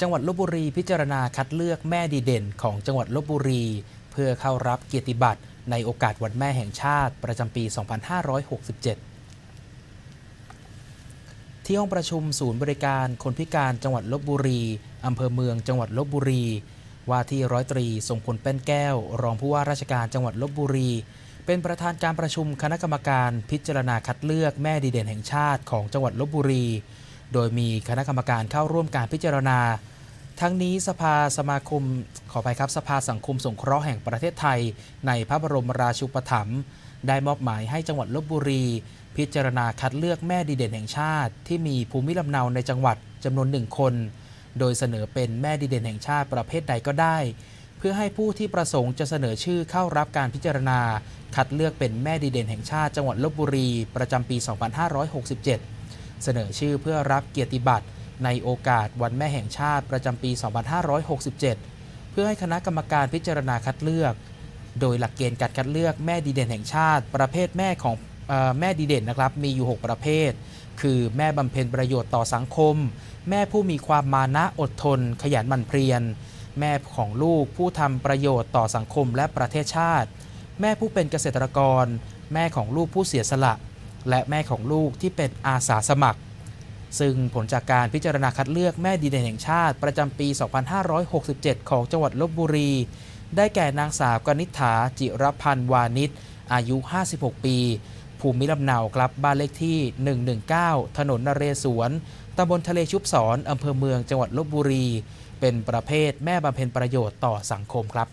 จังหวัดลบบุรีพิจารณาคัดเลือกแม่ดีเด่นของจังหวัดลบบุรี เพื่อเข้ารับเกียรติบัตรในโอกาสวันแม่แห่งชาติประจำปี 2567 ที่ห้องประชุมศูนย์บริการคนพิการจังหวัดลบบุรีอำเภอเมืองจังหวัดลบบุรี ว่าที่ร้อยตรีทรงพลเป็นแก้ว รองผู้ว่าราชการจังหวัดลบบุรี เป็นประธานการประชุมคณะกรรมการพิจารณาคัดเลือกแม่ดีเด่นแห่งชาติของจังหวัดลบบุรี โดยมีคณะกรรมการเข้าร่วมการพิจารณา ทั้งนี้สภาสมาคมขอไปครับสภาสังคมสงเคราะห์แห่งประเทศไทย ในพระบรมราชูปถัมภ์ได้มอบหมายให้จังหวัดลบบุรี พิจารณาคัดเลือกแม่ดีเด่นแห่งชาติ ที่มีภูมิลำเนาในจังหวัดจำนวนหนึ่งคน โดยเสนอเป็นแม่ดีเด่นแห่งชาติประเภทใดก็ได้ เพื่อให้ผู้ที่ประสงค์จะเสนอชื่อเข้ารับการพิจารณา คัดเลือกเป็นแม่ดีเด่นแห่งชาติจังหวัดลบบุรี ประจำปี 2567 เสนอชื่อเพื่อรับเกียรติบัตร ในโอกาสวันแม่แห่งชาติประจำปี 2567 เพื่อให้คณะกรรมการพิจารณาคัดเลือก โดยหลักเกณฑ์การคัดเลือกแม่ดีเด่นแห่งชาติ ประเภทแม่ของออแม่ดีเด่นนะครับมีอยู่ 6 ประเภท คือแม่บำเพ็ญประโยชน์ต่อสังคม แม่ผู้มีความมานะอดทน ขยันหมั่นเพียร แม่ของลูกผู้ทำประโยชน์ต่อสังคมและประเทศชาติ แม่ผู้เป็นเกษตรกร แม่ของลูกผู้เสียสละ และแม่ของลูกที่เป็นอาสาสมัคร ซึ่งผลจากการพิจารณาคัดเลือกแม่ดีเด่นแห่งชาติประจำปี 2567 ของจังหวัดลบบุรี ได้แก่นางสาวกนิษฐาจิรพันธ์วานิชอายุ 56 ปี ภูมิลำเนาครับบ้านเลขที่ 119 ถนนนเรศวรตำบลทะเลชุบศรอำเภอเมืองจังหวัดลบบุรี เป็นประเภทแม่บำเพ็ญประโยชน์ต่อสังคมครับ